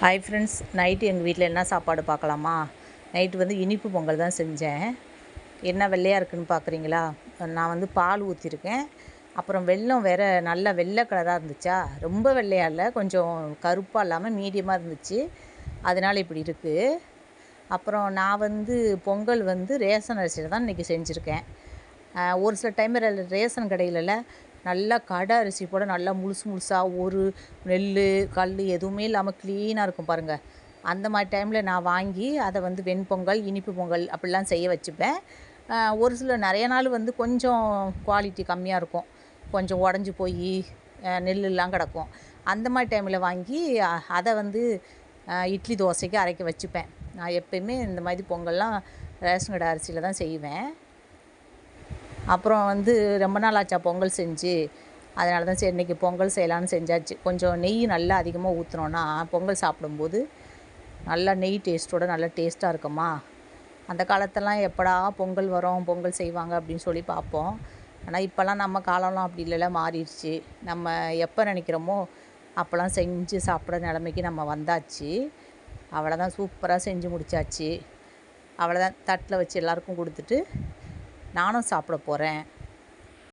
Hi friends night எங்கள் வீட்டில் என்ன சாப்பாடு பார்க்கலாமா நைட்டு வந்து இனிப்பு பொங்கல் தான் செஞ்சேன். என்ன வெள்ளையாக இருக்குன்னு பார்க்குறீங்களா நான் வந்து பால் ஊற்றிருக்கேன் அப்புறம் வெல்லம் வேறு நல்லா வெள்ளை கலராக இருந்துச்சா? ரொம்ப வெள்ளையாக இல்லை கொஞ்சம் கருப்பாக இல்லாமல் மீடியமாக இருந்துச்சு. அதனால் இப்படி இருக்குது அப்புறம் நான் வந்து பொங்கல் வந்து ரேஷன் அரிசியில் தான் இன்றைக்கி செஞ்சுருக்கேன். ஒரு சில டைம் ரேஷன் கடையிலலாம் நல்லா கடை அரிசி போட நல்லா முழுசு முழுசாக ஒரு நெல் கல் எதுவுமே இல்லாமல் க்ளீனாக இருக்கும் பாருங்கள் அந்த மாதிரி டைமில் நான் வாங்கி அதை வந்து வெண்பொங்கல் இனிப்பு பொங்கல் அப்படிலாம் செய்ய வச்சுப்பேன். ஒரு சில நிறைய நாள் வந்து கொஞ்சம் குவாலிட்டி கம்மியாக இருக்கும். கொஞ்சம் உடஞ்சி போய் நெல்லுலாம் கிடக்கும். அந்த மாதிரி டைமில் வாங்கி அதை வந்து இட்லி தோசைக்கு அரைக்க வச்சுப்பேன். நான் எப்பயுமே இந்த மாதிரி பொங்கல்லாம் ரேஷன் கடை அரிசியில் தான் செய்வேன். அப்புறம் வந்து ரொம்ப நாள் ஆச்சா பொங்கல் செஞ்சு. அதனால தான் சரி இன்றைக்கி பொங்கல் செய்யலான்னு செஞ்சாச்சு. கொஞ்சம் நெய் நல்லா அதிகமாக ஊற்றுனோன்னா பொங்கல் சாப்பிடும்போது நல்லா நெய் டேஸ்ட்டோட நல்லா டேஸ்ட்டாக இருக்குமா? அந்த காலத்தெல்லாம் எப்படா பொங்கல் வரும் பொங்கல் செய்வாங்க அப்படின்னு சொல்லி பார்ப்போம். ஆனால் இப்போல்லாம் நம்ம காலம்லாம் அப்படி இல்லைல்ல மாறிடுச்சு. நம்ம எப்போ நினைக்கிறோமோ அப்போல்லாம் செஞ்சு சாப்பிட்ற நிலமைக்கு நம்ம வந்தாச்சு. அவ்வளோதான் சூப்பராக செஞ்சு முடிச்சாச்சு. அவ்வளோதான் தட்டில் வச்சு எல்லாருக்கும் கொடுத்துட்டு நானும் சாப்பிட போகிறேன்